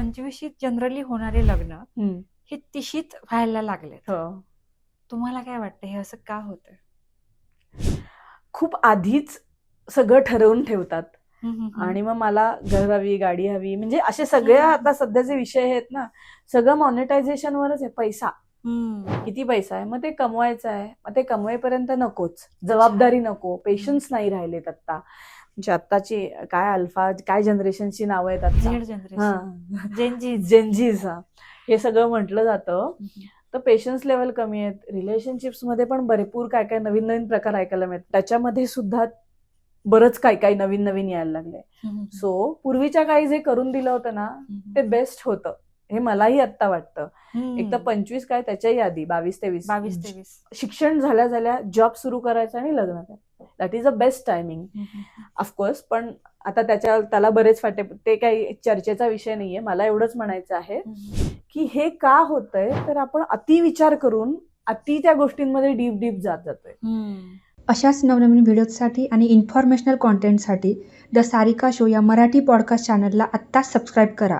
पंचवीशीत generally होणारे लग्न. हे तिशीत व्हायला लागले हो. तुम्हाला काय वाटतं? हे असं का होतं खूप आधीच सगळं ठरवून ठेवतात. आणि मग मला घर हवी गाडी हवी म्हणजे असे सगळे हम्म. आता सध्याचे विषय आहेत ना सगळं मॉनिटायझेशन वरच आहे पैसा. किती पैसा आहे? मग ते कमवायचं आहे. मग ते कमवायपर्यंत नकोच. जबाबदारी नको. पेशन्स नाही राहिलेत आता म्हणजे आत्ताची काय अल्फा काय जनरेशनची नावं आहेत जनरेशन. हा. जेनजीज जेनजीज हा. सगळं म्हटलं जातं. तर पेशन्स लेवल कमी आहेत. रिलेशनशिप्समध्ये पण भरपूर काय काय नवीन नवीन प्रकार ऐकायला मिळतात. त्याच्यामध्ये सुद्धा बरंच काय काय नवीन नवीन यायला लागलंय. सो पूर्वीच्या काळी जे करून दिलं होतं ना ते बेस्ट होतं. हे मलाही आत्ता वाटतं. एक तर पंचवीस काय त्याच्याही आधी बावीस तेवीस. बावीस तेवीस. शिक्षण झाल्या झाल्या जॉब सुरू करायचं आणि लग्न करायचं. That is a best timing of course पण आता त्याच्या त्याला बरेच फाटे ते काही चर्चेचा विषय नाहीये. मला एवढंच म्हणायचं आहे की हे का होतंय? तर आपण अति विचार करून अति त्या गोष्टींमध्ये डीप डीप जात जातोय. अशाच नवनवीन व्हिडिओजसाठी आणि इन्फॉर्मेशनल कॉन्टेंटसाठी द सारिका शो या मराठी पॉडकास्ट चॅनलला आत्ताच सबस्क्राईब करा.